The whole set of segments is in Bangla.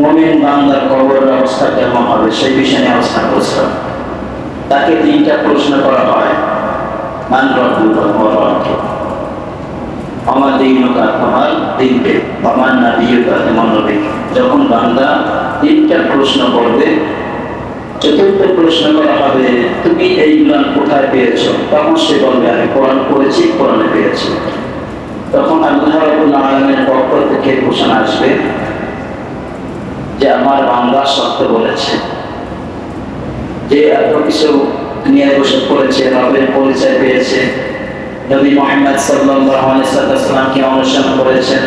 মমিন বান্দার কবরের অবস্থা কেমন হবে? সেই বিষয়ে নিয়ে আলোচনা করছিলাম। তাকে তিনটা প্রশ্ন করা হয়। মান রব্বুকা ওয়া রব্বুকা আমার দিনুকা তোমার দিনকে। আমার না দিয়ুকা তোমার নবী যখন বান্দা তিনটা প্রশ্ন করবে, চতুর্থ প্রশ্ন করা হবে, তুমি এই এইগুলা কোথায় পেয়েছ? তখন সে বলবে, আমি কোরআন পড়েছি, কোরআনে পেয়েছি। তখন আল্লাহ রাব্বুল আলামিনের পক্ষ থেকে ঘোষণা আসবে আমার বান্দা সত্য বলেছে। যে এত কিছু দুনিয়ায় বসে পড়েছে, রবের পরিচয় পেয়েছে, নবী মোহাম্মদ সাল্লামকে অনুসরণ করেছেন,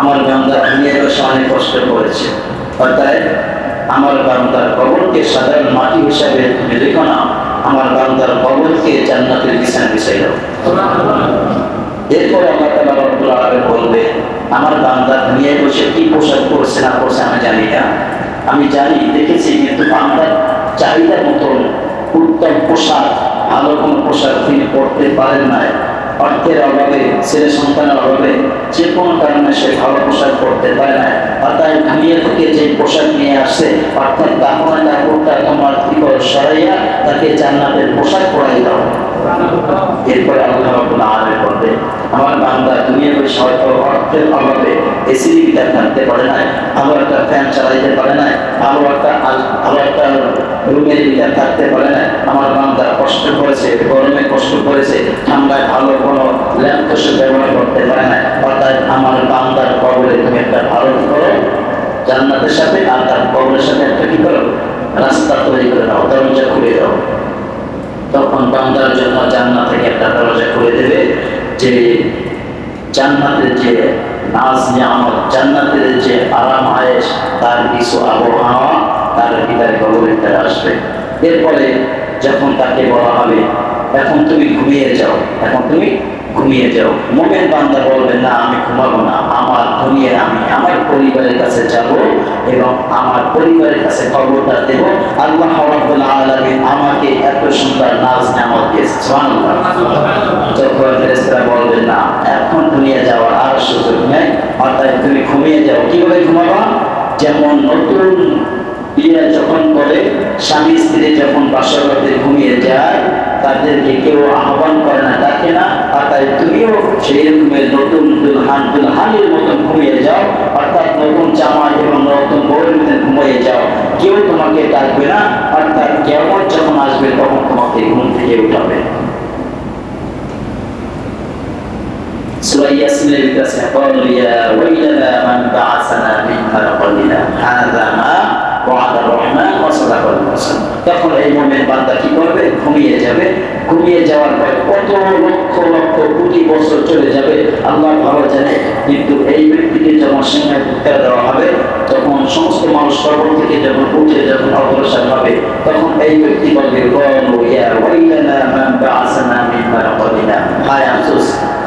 আমার বান্দা দুনিয়ায় বসে অনেক কষ্ট করেছে। অর্থাৎ আমার বান্দার কবরকে সাধারণ মাটি হিসাবে তুমি দেখো না, আমার বান্দার কবরকে জান্নাতের বিছানা বিছাই দাও। এরপরে আল্লাহ তাআলা রব্বুল আলামিন বলবে আমার বান্দা দুনিয়ায় বসে কি পোশাক পরছে না পরছে আমি জানি না। আমি জানি, দেখেছি, কিন্তু বান্দার চাহিদার মতন উত্তম পোশাক, ভালো কোনো পোশাক তিনি পড়তে পারেন না অর্থের অভাবে, ছেলে সন্তানের অভাবে, যে কোনো কারণে সে ভালো পোশাক পড়তে পারে না অর্থাৎ দুনিয়া থেকে যে পোশাক নিয়ে আসছে অর্থাৎ কাপড় কাপড়টা তোমার করো সরাইয়া তাকে জান্নাতের পোশাক পরাই দাও। এরপরে আল্লাহ আমার বান্দা দুনিয়ার আমার বান্দা তুমি একটা ভালো জান্নাতের সাথে আর তার কবরের সাথে একটা কি করো? রাস্তা তৈরি করে দাও, দরজা খুলে দাও। তখন বান্দার জন্য জান্নাত থেকে একটা দরজা করে দেবে, যে জান্নাতের যে নাজ নিয়ামত জান্নাতের যে আরাম আয়েস তার কিছু আবহাওয়া তার ভিতরে কবরের ভিতরে আসবে। এরপরে যখন তাকে বলা হবে এখন তুমি ঘুমিয়ে যাও এখন তুমি ঘুমিয়ে যাও। মোমেন বান্দা বলবে না আমি ঘুমাবো না আমার ঘুমিয়ে আমি আমার পরিবারের কাছে যাব এবং আমার পরিবারের কাছে খবরটা দেব। আল্লাহ রাব্বুল আলামিন আমাকে এত সুন্দর নাজ নামত দিয়েছে। সুবহানাল্লাহ। যখন ফেরেশতারা বলবে না এখন ঘুমিয়ে যাওয়ার আর সুযোগ নেই অর্থাৎ তুমি ঘুমিয়ে যাও। কীভাবে ঘুমাবা? যেমন নতুন বিয়ে যখন করে স্বামী স্ত্রী যখন বাসা ঘুমিয়ে যায়, তাদেরকে কেউ আহ্বান করে না, ডাকে না। আর তাই তুমিও সেই রকমের নতুন দুলহান দুলহানের মতন ঘুমিয়ে যাও। অর্থাৎ নতুন জামা এবং নতুন বউয়ের মতন ঘুমিয়ে যাও। কেউ তোমাকে ডাকবে না। অর্থাৎ কেমন যখন আসবে, তখন তোমাকে ঘুম থেকে উঠাবে। সুরাইয়া দিতেছে কলিয়া ওয়াইলানা মান বাআসানা মিন ফারকালিনা হাযা মা ওয়াদা রহমান ওয়া সাদাকাল তখন এই মুমিন বান্দা কি করবে ঘুমিয়ে যাবে ঘুমিয়ে যাওয়ার পর কত লক্ষ লক্ষ কোটি বছর চলে যাবে আল্লাহ ভালো জানে কিন্তু এই ব্যক্তিকে যখন সিংহে উত্তর দেওয়া হবে তখন সমস্ত মানুষ কবর থেকে যখন উঠে যখন অগ্রসর হবে তখন এই ব্যক্তি বলবে গল ইয়া ওয়াইলানা মান বাআসানা মিন হায় আফসোস